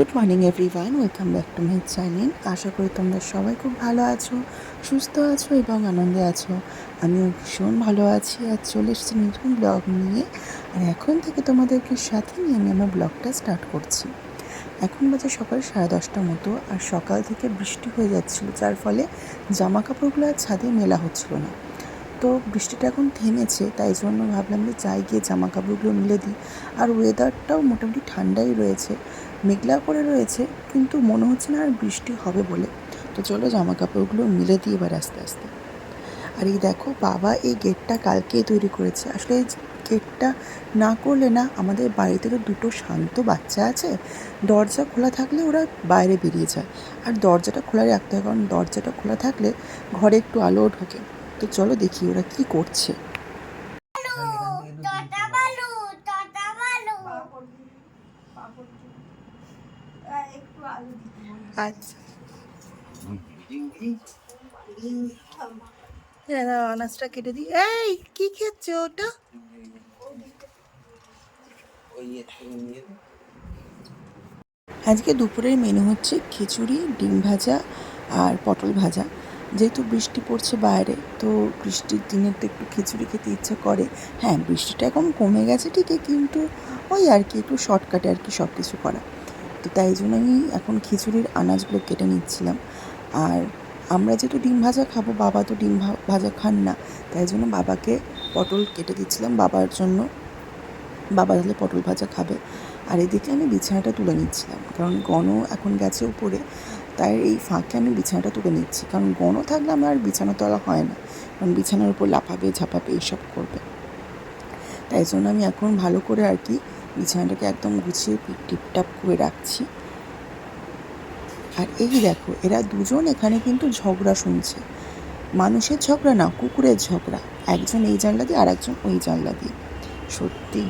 Good morning everyone welcome back to my channel আশা করি তোমরা সবাই খুব ভালো আছো, সুস্থ আছো এবং আনন্দে আছো। আমিও ভীষণ ভালো আছি। আর চলে এসেছি নতুন ব্লগ নিয়ে। আর এখন থেকে তোমাদেরকে সাথে নিয়ে আমি আমার ব্লগটা স্টার্ট করছি। এখন বাজে সকাল সাড়ে দশটা মতো আর সকাল থেকে বৃষ্টি হয়ে যাচ্ছিল, যার ফলে জামা কাপড়গুলো আর ছাদে মেলা হচ্ছিল না। তো বৃষ্টিটা এখন থেমেছে, তাই জন্য ভাবলাম যে যাই গিয়ে জামা কাপড়গুলো মিলে দিই। আর ওয়েদারটাও মোটামুটি ঠান্ডাই রয়েছে। মেঘলা করে রয়েছে, কিন্তু মনে হচ্ছে না আর বৃষ্টি হবে বলে। তো চলো জামা কাপড়গুলো মিলে দিই এবার আস্তে আস্তে। আর এই দেখো, বাবা এই গেটটা কালকেই তৈরি করেছে। আসলে গেটটা না করলে না, আমাদের বাড়িতে তো দুটো শান্ত বাচ্চা আছে। দরজা খোলা থাকলে ওরা বাইরে বেরিয়ে যায়। আর দরজাটা খোলা রাখতে হয়, কারণ দরজাটা খোলা থাকলে ঘরে একটু আলো ঢোকে। তো চলো দেখি ওরা কি করছে টাটা বালু টাটা বালু আচ্ছা। হ্যাঁ আনাজটা কেটে দিই। এই কি খেচ্ছে ওটা? আজকে দুপুরের মেনু হচ্ছে খিচুড়ি ডিম ভাজা আর পটল ভাজা। যেহেতু বৃষ্টি পড়ছে বাইরে তো বৃষ্টির দিনে তো একটু খিচুড়ি খেতে ইচ্ছে করে। হ্যাঁ বৃষ্টিটা এখন কমে গেছে ঠিকই কিন্তু ওই আর কি একটু শর্টকাটে আর কি সব কিছু করা। তো তাই জন্য আমি এখন খিচুড়ির আনাজগুলো কেটে নিচ্ছিলাম। আর আমরা যেহেতু ডিম ভাজা খাব, বাবা তো ডিম ভাজা খান না, তাই জন্য বাবাকে পটল কেটে দিচ্ছিলাম বাবার জন্য। বাবা তাহলে পটল ভাজা খাবে। আর এদিকে আমি বিছানাটা তুলে নিচ্ছিলাম, কারণ গণ এখন গেছে উপরে, তাই এই ফাঁকে আমি বিছানাটা তুলে নিচ্ছি। কারণ গণ থাকলে আমার আর বিছানা তোলা হয় না, কারণ বিছানার উপর লাফাবে, ঝাপাবে এইসব করবে। তাই জন্য আমি এখন ভালো করে আর কি বিছানাটাকে একদম গুছিয়ে টিপটাপ করে রাখছি। আর এই দেখো, এরা দুজন এখানে কিন্তু ঝগড়া শুনছে। মানুষের ঝগড়া না, কুকুরের ঝগড়া। একজন এই জানলা দিয়ে আর একজন ওই জানলা দিয়ে। সত্যি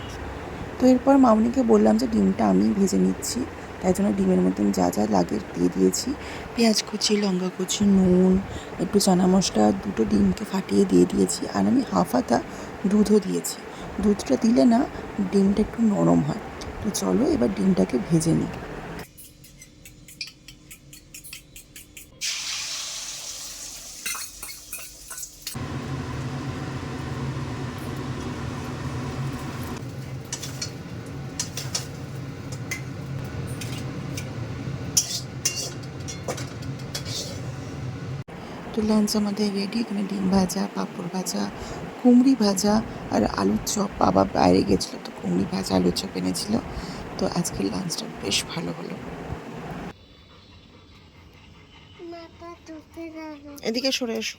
তো এরপর মামনিকে বললাম যে, ডিমটা আমি ভেজে নিচ্ছি। তাই জন্য ডিমের মতন যা যা লাগে দিয়ে দিয়েছি। পেঁয়াজ কুচি, লঙ্কা কুচি, নুন, একটু চানা মশলা, দুটো ডিমকে ফাটিয়ে দিয়ে দিয়েছি। আর আমি হাফ হাতা দুধও দিয়েছি। দুধটা দিলে না ডিমটা একটু নরম হয়। তো চলো এবার ডিমটাকে ভেজে নিই। তো লাঞ্চ আমাদের রেডি এখানে ডিম ভাজা, পাঁপড় ভাজা কুমড়ি ভাজা আর আলুর চপ। বাবা বাইরে গেছিল তো কুমড়ি ভাজা আলুর চপ এনেছিল। তো আজকের লাঞ্চটা বেশ ভালো হলো। এদিকে সরে এসো।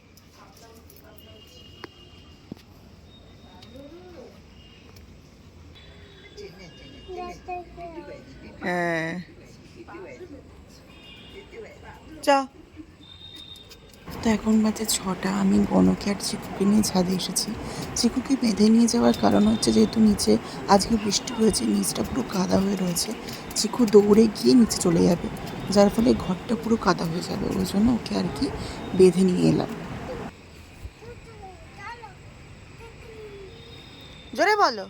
হ্যাঁ। চা। তো এখন বাজে ছটা। আমি গণকে আর চিকুকে নিয়ে ছাদে এসেছি। চিকুকে বেঁধে নিয়ে যাওয়ার কারণ হচ্ছে যেহেতু নিচে আজকে বৃষ্টি হয়েছে নিচটা পুরো কাদা হয়ে রয়েছে। চিকু দৌড়ে গিয়ে নিচে চলে যাবে যার ফলে ঘরটা পুরো কাদা হয়ে যাবে। ওই জন্য ওকে আর কি বেঁধে নিয়ে এলাম। জোরে বলো।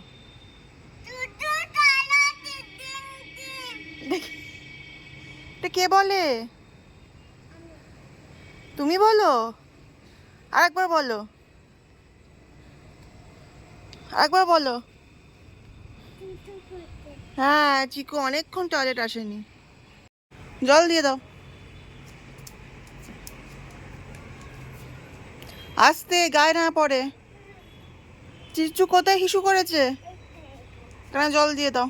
দেখি কে বলে? তুমি বলো। আরেকবার বলো। আরেকবার বলো। হ্যাঁ চিকু, অনেকক্ষণ টয়লেট আসেনি। জল দিয়ে দাও। আসতে, গায়ে না পড়ে। চিচু কোথায় হিসু করেছে? কেন জল দিয়ে দাও।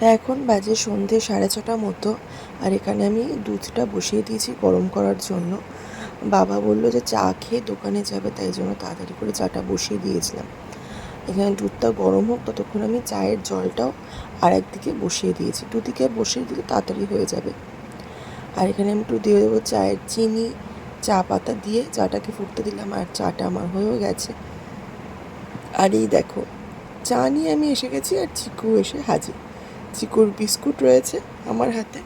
এখন বাজে সন্ধে সাড়ে ছটা মতো, আর এখানে আমি দুধটা বসিয়ে দিয়েছি গরম করার জন্য। বাবা বলল যে চা খেয়ে দোকানে যাবে, তাই জন্য তাড়াতাড়ি করে চাটা বসিয়ে দিয়েছিলাম। এখানে দুধটা গরম হোক, ততক্ষণ আমি চায়ের জলটাও আর একদিকে বসিয়ে দিয়েছি। দুদিকে বসিয়ে দিলে তাড়াতাড়ি হয়ে যাবে। আর এখানে আমি একটু দিয়ে দেবো চায়ের চিনি, চা পাতা দিয়ে চাটাকে ফুটতে দিলাম, আর চাটা আমার হয়েও গেছে। আর এই দেখো, চা নিয়ে আমি এসে গেছি আর চিকু এসে হাজির। চিকুর বিস্কুট রয়েছে আমার হাতে।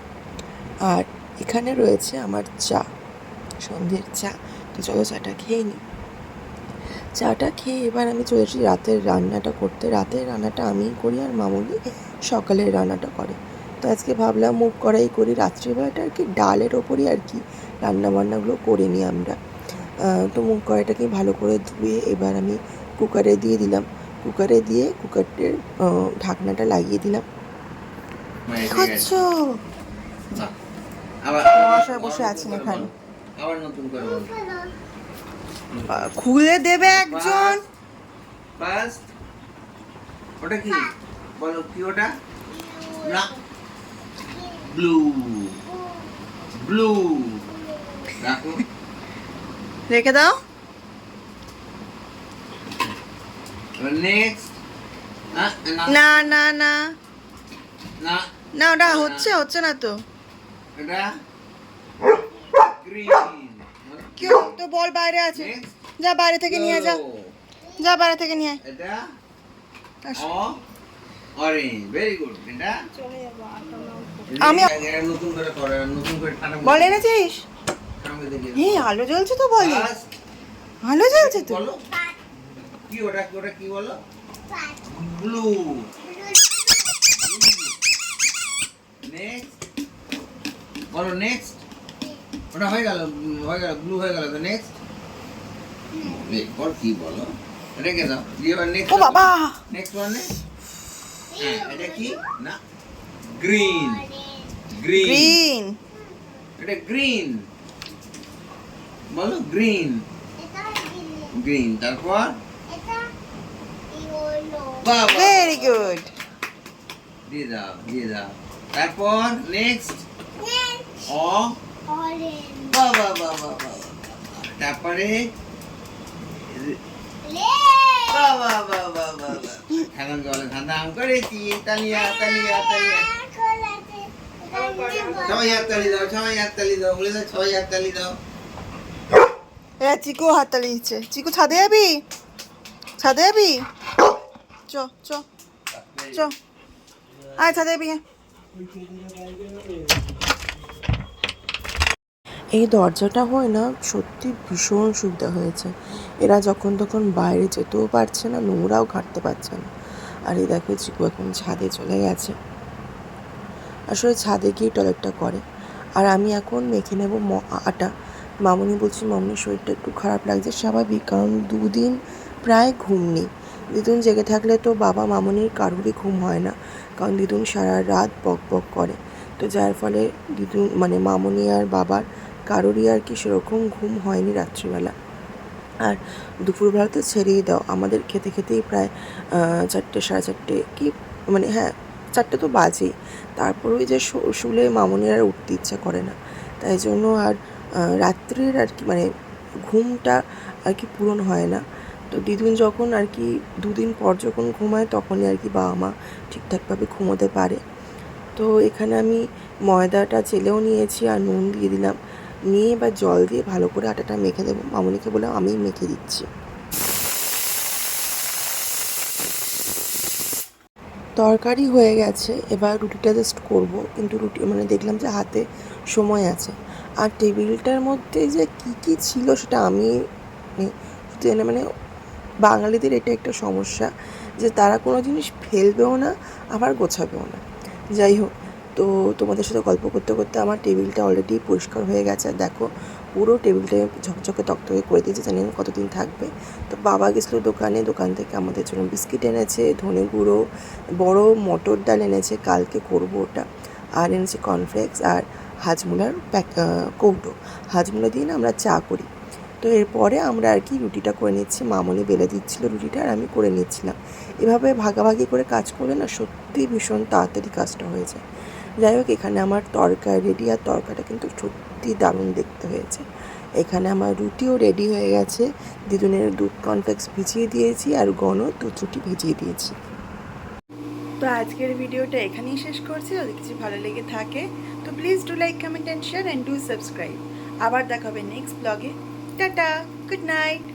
আর এখানে রয়েছে আমার চা, সন্ধ্যের চা। তো চলো চাটা খেয়ে নিই। চাটা খেয়ে এবার আমি চলে এসেছি রাতের রান্নাটা করতে। রাতের রান্নাটা আমিই করি আর মামুনি সকালের রান্নাটা করে। তো আজকে ভাবলাম মুখ করাই করি। রাত্রিবেলাটা আর কি ডালের ওপরই আর কি রান্না বান্নাগুলো করে নিই আমরা। তো মুখ কড়াইটাকে ভালো করে ধুয়ে এবার আমি কুকারে দিয়ে দিলাম। কুকারে দিয়ে কুকারটির ঢাকনাটা লাগিয়ে দিলাম। করছ মহাশয় বসে আছেন এখানে। আবার নতুন করে খুলে দেবে একজন। ওটা কি? বলো কি ওটা? না। ব্লু। ব্লু। রাখো। রেখে দাও। নেক্সট না না না। না ওটা হচ্ছে হচ্ছে না তো। কেউ তো বল বাইরে আছে। যা বাইরে থেকে নিয়ে যা। যা বাইরে থেকে নিয়ে। এটা। অরেঞ্জ ভেরি গুড এটা আমি- নতুন করে করে নতুন করে ঠান্ডা বল এনেছিস? এই আলো জ্বলছে তো বলে। আলো জ্বলছে তো। বলো। কি ওটা ওটা কি বলো? ব্লু নেক্সট বলো নেক্সট ওটা হয়ে গেল হয়ে গেল ব্লু হয়ে গেল তো নেক্সট বল কি বলো? রেখে দাও দিয়ে এবার নেক্সট ও বাবা! নেক্সট ওয়ান হ্যাঁ এটা কি? না গ্রিন গ্রিন এটা গ্রিন বলো গ্রিন গ্রিন তারপর? ভেরি গুড দিয়ে দাও দিয়ে দাও। তারপর নেক্সট নেক্সট অ? বাবা বাবা বাবা তারপরে? লে বাবা বাবা বাবা এখন জলে ধান্দাম করেছি। তালিয়া তালিয়া তালিয়া সবাই হাত তালি দাও সবাই হাত তালি দাও বলে দাও সবাই হাত তালি দাও। এ চিকু হাততালি দিচ্ছে। চিকু ছাদে যাবি? ছাদে যাবি? চ চ চ। আয় ছাদে যাবি। এই দরজাটা হয় না, সত্যি ভীষণ সুবিধা হয়েছে। এরা যখন তখন বাইরে যেতেও পারছে না, নোংরাও ঘাটতে পারছে না। আর এই দেখো চিকু এখন ছাদে চলে গেছে। আসলে ছাদে গিয়ে টয়লেটটা করে। আর আমি এখন মেখে নেব আটা। মামনি বলছি মামুনির শরীরটা একটু খারাপ লাগছে। স্বাভাবিক, কারণ দুদিন প্রায় ঘুম নেই। দিদুন জেগে থাকলে তো বাবা মামনির কারোরই ঘুম হয় না, কারণ দিদুন সারা রাত বক বক করে। তো যার ফলে দিদুন মানে মামনি আর বাবার কারোরই আর কি সেরকম ঘুম হয়নি রাত্রিবেলা। আর দুপুরবেলা তো ছেড়েই দাও, আমাদের খেতে খেতেই প্রায় চারটে, সাড়ে চারটে কি মানে হ্যাঁ চারটে তো বাজেই। তারপর ওই যে শুলে মামুনির আর উঠতে ইচ্ছা করে না। তাই জন্য আর রাত্রের আর কি মানে ঘুমটা আর কি পূরণ হয় না। তো দিদুন যখন আর কি দুদিন পর যখন ঘুমায়, তখনই আর কি বাবা মা ঠিকঠাকভাবে ঘুমোতে পারে। তো এখানে আমি ময়দাটা চেলেও নিয়েছি আর নুন দিয়ে দিলাম। নিয়ে এবার জল দিয়ে ভালো করে আটাটা মেখে দেবো। মামুনিকে বললাম, আমিই মেখে দিচ্ছি। তরকারি হয়ে গেছে। এবার রুটিটা জাস্ট করব। কিন্তু রুটি মানে দেখলাম যে হাতে সময় আছে। আর টেবিলটার মধ্যে যে কি কি ছিল সেটা আমি মানে মানে বাঙালিদের এটা একটা সমস্যা যে তারা কোনো জিনিস ফেলবেও না, আবার গোছাবেও না। যাই হোক, তো তোমাদের সাথে গল্প করতে করতে আমার টেবিলটা অলরেডি পরিষ্কার হয়ে গেছে। দেখো, পুরো টেবিলটা ঝকঝকে তকতকে করে দিয়েছে, জানি না কতদিন থাকবে। তো বাবা গেছিল দোকানে, দোকান থেকে আমাদের জন্য বিস্কিট এনেছে, ধনে গুঁড়ো, বড় মটর ডাল এনেছে, কালকে করব ওটা। আর এনেছে কর্নফ্লেক্স আর হাজমুলার প্যাক কৌটো। হাজমুলা দিয়ে না আমরা চা করি। তো এরপরে আমরা আর কি রুটিটা করে নিচ্ছি। মামনি বেলে দিচ্ছিল রুটিটা আর আমি করে নিচ্ছিলাম। এভাবে ভাগাভাগি করে কাজ করলে না সত্যি ভীষণ তাড়াতাড়ি কাজটা হয়ে যায়। যাই হোক, এখানে আমার তরকা রেডি আর তরকাটা কিন্তু সত্যি দারুণ দেখতে হয়েছে। এখানে আমার রুটিও রেডি হয়ে গেছে। দিদুনের দুধ কনফ্লেক্স ভিজিয়ে দিয়েছি আর গণ দুধ রুটি ভিজিয়ে দিয়েছি। তো আজকের ভিডিওটা এখানেই শেষ করছি। যদি কিছু ভালো লেগে থাকে, তো please do like comment and share and do subscribe আবার দেখাবে নেক্সট ব্লগে টাটা গুড নাইট